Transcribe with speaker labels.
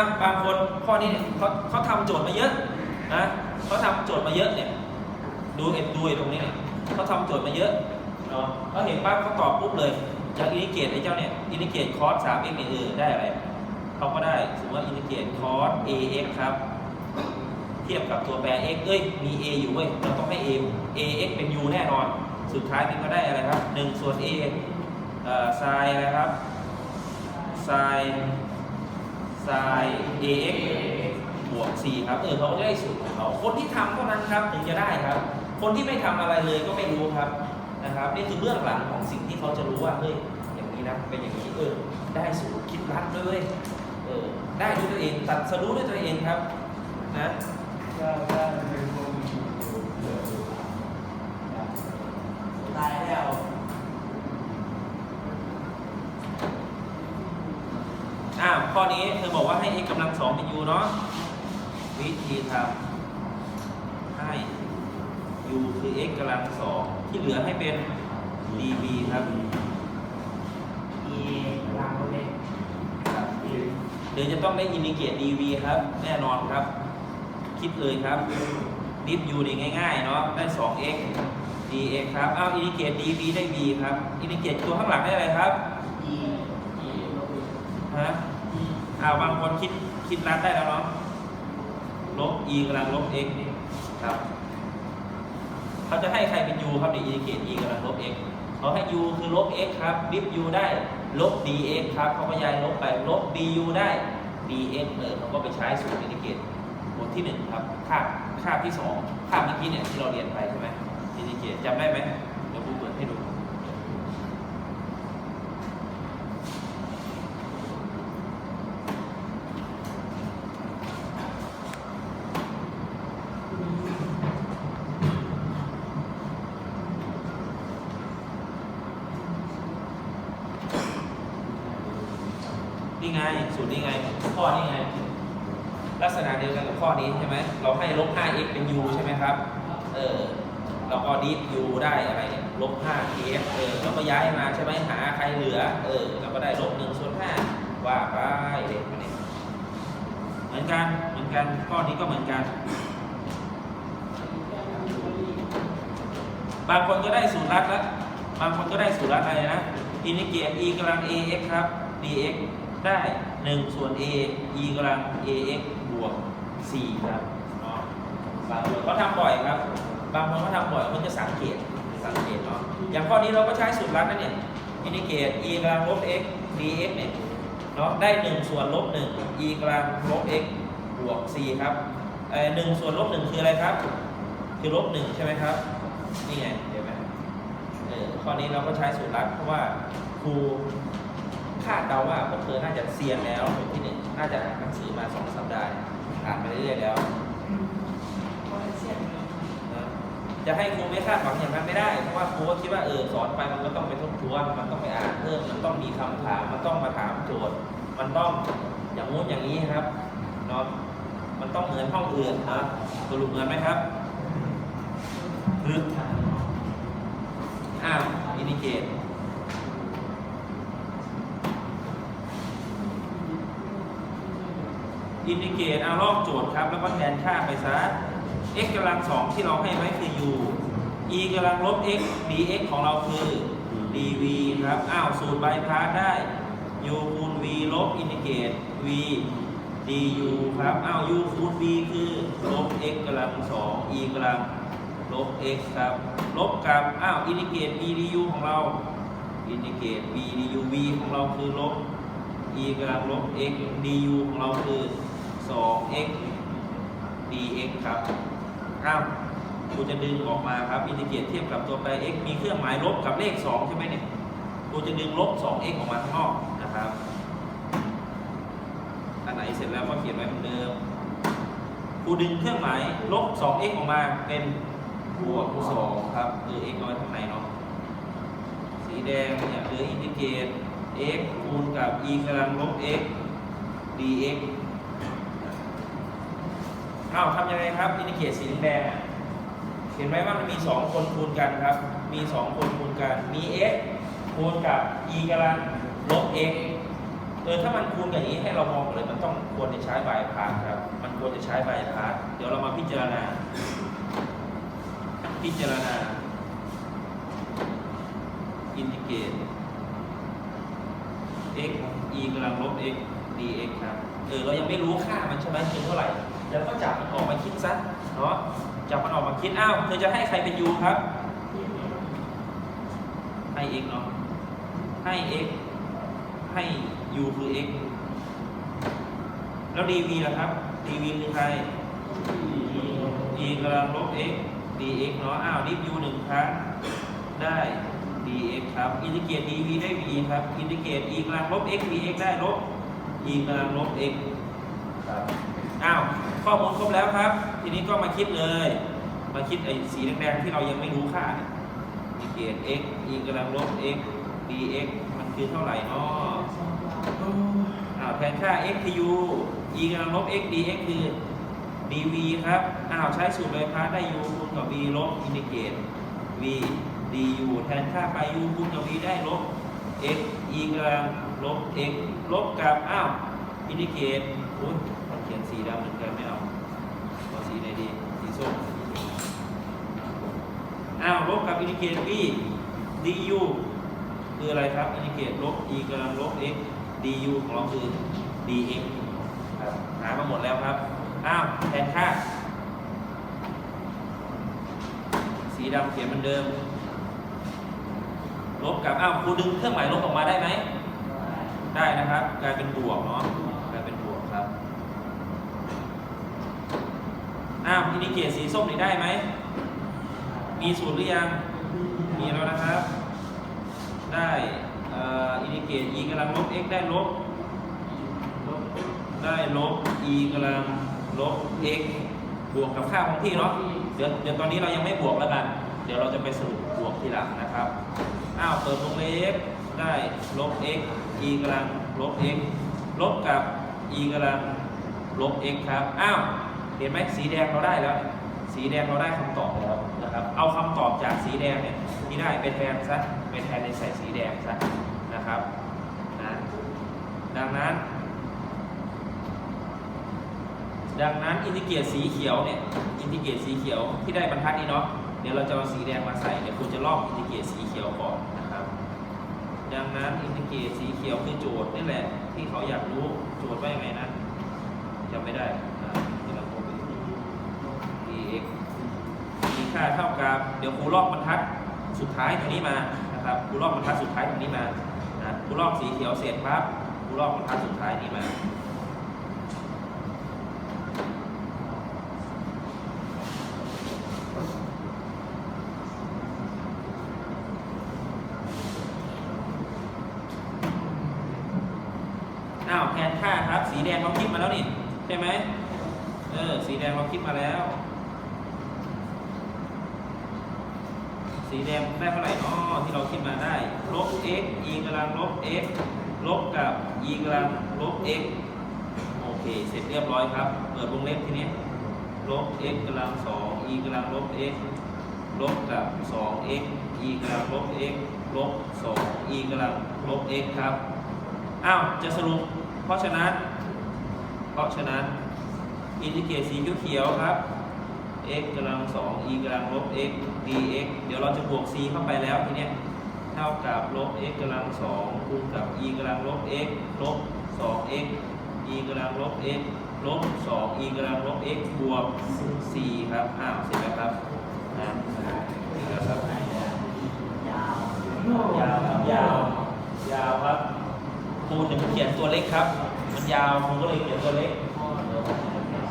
Speaker 1: ะบางคนข้อนี้เนี่ยเขาเขาทำโจทย์มาเยอะนะเขาทำโจทย์มาเยอะเนี่ย ดูเอ็ดดูไอ้ตรงนี้เนี่ยเขาทำโจทย์มาเยอะเนาะเขาเห็นปั๊บเขาตอบปุ๊บเลยจากอินทิเกรตไอ้เจ้าเนี่ยอินทิเกรตคอร์ส 3x เนี่ยเออได้อะไรเขาก็ได้สมมติว่าอินทิเกรตคอร์ส ax ครับ เทียบกับตัวแปร x เอ้ย มี a อยู่เว้ย เราต้องให้ a ax เป็น u แน่นอน สุดท้ายมันก็ได้อะไรครับ1ส่วน a เอ่อ sin อะไรครับ sin ไซน์ ax บวก c ครับ เออเขาก็จะได้สูตรของเขา คนที่ทำเท่านั้นครับถึงจะได้ครับ คนที่ไม่ทำอะไรเลยก็ไม่รู้ครับนะครับ นี่คือเบื้องหลังของสิ่งที่เขาจะรู้ว่า เฮ้ย อย่างนี้นะ เป็นอย่างนี้ เออ ได้สูตรคิดลัดด้วยเวยเออ ได้ด้วยตัวเอง ตัดสรู้ด้วยตัวเองครับ นะ
Speaker 2: ตายแล้ว
Speaker 1: อ่า ข้อนี้เธอบอกว่าให้ x กำลังสองเป็น u เนาะวิธีทำให้ u คือ x กำลังสองที่เหลือให้เป็น dv ครับ
Speaker 2: อีลางเล็ก
Speaker 1: ครับเดี๋ยวจะต้องได้อินดิเกต dv ครับ แน่นอนครับ คิดเลยครับดิฟ u ดีง่ายๆ เนาะได้ 2x dx ครับอ้าวอินดิเกต dv ได้ v ครับ อินดิเกตตัวข้างหลังได้อะไรครับ
Speaker 2: อีอี
Speaker 1: ฮะอ้าวบางคนคิดคิดรัดได้แล้วเนาะลบ e กำลังลบ x ครับเขาจะให้ใครเป็น u ครับในอินดิเกต e กำลังลบ x เขาให้ u คือลบ x ครับดิฟ u ได้ลบ dx ครับเขาก็ย้ายลบไปลบ du ได้ dx เออเขาก็ไปใช้สูตรอินดิเกตบทที่หนึ่งครับคาบคาบที่สองคาบเมื่อกี้เนี่ยที่เราเรียนไปใช่ไหมอินดิเกตจำได้ไหมเดี๋ยวครูเปิดให้ดู ไง สูตรนี่ไง ข้อนี่ไง ลักษณะเดียวกันกับข้อนี้ใช่ไหม เราให้ลบ 5x เป็น u ใช่ไหมครับ เออ เราก็ดิฟ u ได้อะไรเนี่ยลบ 5x เออเราก็ย้ายมาใช่ไหมหาใครเหลือ เออ เราก็ได้ลบ1ส่วน5ว่าไปเด็กมาเนี่ยเหมือนกัน เหมือนกัน ข้อนี้ก็เหมือนกัน บางคนก็ได้สูตรลัดแล้ว บางคนก็ได้สูตรลัดอะไรนะอินทิเกรต e กำลัง ax ครับ dx ได้ 1 ส่วน a e กำลัง ax บวก 4 ครับเนาะบางคนก็ทำบ่อยครับ บางคนก็ทำบ่อยมันจะสังเกตสังเกตเนาะอย่างข้อนี้เราก็ใช้สูตรลัดนะเนี่ยอินทิเกรต e กำลังลบ x dx เนี่ยเนาะได้ 1 ส่วนลบ 1 e กำลังลบ x บวก 4 ครับเอ่อ1ส่วนลบ 1 คืออะไรครับ คือลบ 1 ใช่ไหมครับ นี่ไงเห็นไหมเออข้อนี้เราก็ใช้สูตรลัดเพราะว่าครู คาดเดาว่าพวกเธอน่าจะเซียนแล้วเป็นที่หนึ่งน่าจะอ่านหนังสือมาสองสัปดาห์อ่านไปเรื่อยๆแล้วนะจะให้ครูไม่คาดหวังอย่างนั้นไม่ได้เพราะว่าครูก็คิดว่าเออสอนไปมันก็ต้องไปทบทวนมันต้องไปอ่านเพิ่มมันต้องมีคำถามมันต้องมาถามโจทย์ มันต้องอย่างงู้นอย่างนี้ครับเนาะมันต้องเหมือนห้องอื่นนะสรุปเหมือนไหมครับคืออ้าวอินดิเกต อินดิเกตเอาลอกโจทย์ครับ แล้วก็แทนค่าไปซะ x กำลังสองที่เราให้ไว้คือ u e กำลังลบ x dx ของเราคือ dv ครับ อ้าว สูตรใบพาสได้ u คูณ v ลบอินดิเกต v du ครับ อ้าว u คูณ v คือลบ x กำลังสอง e กำลังลบ x ครับ ลบกับ อ้าว อินดิเกต b du ของเรา อินดิเกต b du v ของเราคือลบ e กำลังลบ x du ของเราคือ 2x dx ครับอ้าวกูจะดึงออกมาครับอินดิเกรตเทียบกับตัวแปร x มีเครื่องหมายลบกับเลข 2 ใช่ไหมเนี่ยกูจะดึงลบ 2x ออกมาข้างนอกนะครับอันไหนเสร็จแล้วก็เขียนไว้เหมือนเดิมกูดึงเครื่องหมายลบ 2x ออกมาเป็นบวก2ครับคือ x เอาไว้ข้างในเนาะสีแดงเนี่ยหลืออินทิเกรต x คูณกับ e กำลังลบ x dx อ้าวทำยังไงครับอินทิเกตสีแดงเห็นไหมว่ามันมี 2 คนคูณกันครับ มี 2 คนคูณกัน มี x คูณกับ e กำลังลบ x เออถ้ามันคูณกับอย่างนี้ให้เรามองเลยมันต้องควรจะใช้บายพาสครับ มันควรจะใช้บายพาสเดี๋ยวเรามาพิจารณา พิจารณาอินทิเกรต x e กำลังลบ x dx ครับ เออเรายังไม่รู้ค่ามันใช่ไหมคือเท่าไหร่ แล้วก็จับมันออกมาคิดซะเนาะจับมันออกมาคิดอ้าวเธอจะให้ใครเป็น u ครับ ให้ x เนาะให้ x ให้ u คือ x แล้ว dv ล่ะครับ dv คือใคร e กำลังลบ x dx เอกเนาะอ้าวดิฟ u หนึ่งครั้งได้ dx ครับอินทิเกรต dv ได้ v ครับอินทิเกรต e กำลังลบ x dx ได้ลบ e กำลังลบ x ครับ อ้าวข้อมูลครบแล้วครับ ทีนี้ก็มาคิดเลย มาคิดไอ้สีแดงๆที่เรายังไม่รู้ค่าเนี่ยอินทิเกรต x e กำลังลบ x dx มันคือเท่าไหร่นาะอ้าวแทนค่า x คือ u e กำลังลบ x dx คือ dv ครับอ้าวใช้สูตรใบพัดได้ u คูณกับ v ลบอินทิเกรต v du แทนค่าไป u คูณกับ v ได้ลบ x e กำลังลบ x ลบกับอ้าวอินทิเกรตอุ้ ขียนสีดำเหมือนกันไม่เอาเอาสีไหนดี สีส้มอ้าวลบกับอินทิเกรต v du คืออะไรครับอินทิเกรตลบ e กำลังลบ x du ของเราคือ dx ครับหามาหมดแล้วครับ อ้าวแทนค่า สีดำเขียนเหมือนเดิม ลบกับ อ้าวครูดึงเครื่องหมายลบออกมาได้ไหม ได้นะครับ กลายเป็นบวกเนาะ กลายเป็นบวกครับ อ้าวอินดิเกตสีส้มนี่ได้ไหม มีสูตรหรือยัง มีแล้วนะครับ ได้เอ่ออินดิเกต e กำลังลบ x ได้ลบ ได้ลบ e กำลังลบ x บวกกับค่าของที่เนาะ เดี๋ยวเดี๋ยวตอนนี้เรายังไม่บวกแล้วกัน เดี๋ยวเราจะไปสรุปบวกทีหลังนะครับ อ้าวเปิดวงเล็บได้ลบ x e กำลังลบ x ลบกับ e กำลังลบ x ครับ อ้าว เห็นไหมสีแดงเราได้แล้ว สีแดงเราได้คำตอบแล้วนะครับ เอาคำตอบจากสีแดงเนี่ยที่ได้เป็นแทนซะเป็นแทนในใส่สีแดงซะนะครับนะดังนั้น ดังนั้นอินทิเกรตสีเขียวเนี่ยอินทิเกรตสีเขียวที่ได้บรรทัดนี้เนาะเดี๋ยวเราจะเอาสีแดงมาใส่เดี๋ยวคุณจะลอกอินทิเกรตสีเขียวก่อนนะครับ ดังนั้นอินทิเกรตสีเขียวคือโจทย์นี่แหละที่เขาอยากรู้โจทย์ว่ายังไงนะจำไม่ได้นะที่เราโคไป dx มี ค่าเท่ากับเดี๋ยวครูลอกบรรทัดสุดท้ายตรงนี้มานะครับครูลอกบรรทัดสุดท้ายตรงนี้มานะครูลอกสีเขียวเสร็จปั๊บครูลอกบรรทัดสุดท้ายนี้มาอ้าวแทนค่าครับ สีแดงเราคิดมาแล้วนี่ใช่ไหมเออสีแดงเราคิดมาแล้ว สีแดงได้เท่าไหร่นาะที่เราคิดมาได้ลบ x e กำลังลบ x ลบกับ e กำลังลบ x โอเค เสร็จเรียบร้อยครับ เปิดวงเล็บทีนี้ลบ x กำลังสอง e กำลังลบ x ลบกับ 2x e กำลังลบ x ลบ2 e กำลังลบ x ครับ อ้าว จะสรุป เพราะฉะนั้น เพราะฉะนั้น อินทิเกรตสีเขียวครับ x กำลัง2 e กำลังลบ x dx เดี๋ยวเราจะบวก c เข้าไปแล้วทีเนี้ยเท่ากับลบ x กำลัง2คูณกับ e กำลังลบ x ลบ 2x e กำลังลบ x ลบ 2 e กำลังลบ x บวก c ครับ อ้าว เสร็จแล้วครับนะเสร็จแล้วครับ
Speaker 2: ยาว
Speaker 1: ยาวครับ ยาว ยาวครับครูถึงเขียนตัวเล็กครับ มันยาวครูก็เลยเขียนตัวเล็ก
Speaker 2: ข้อเดียว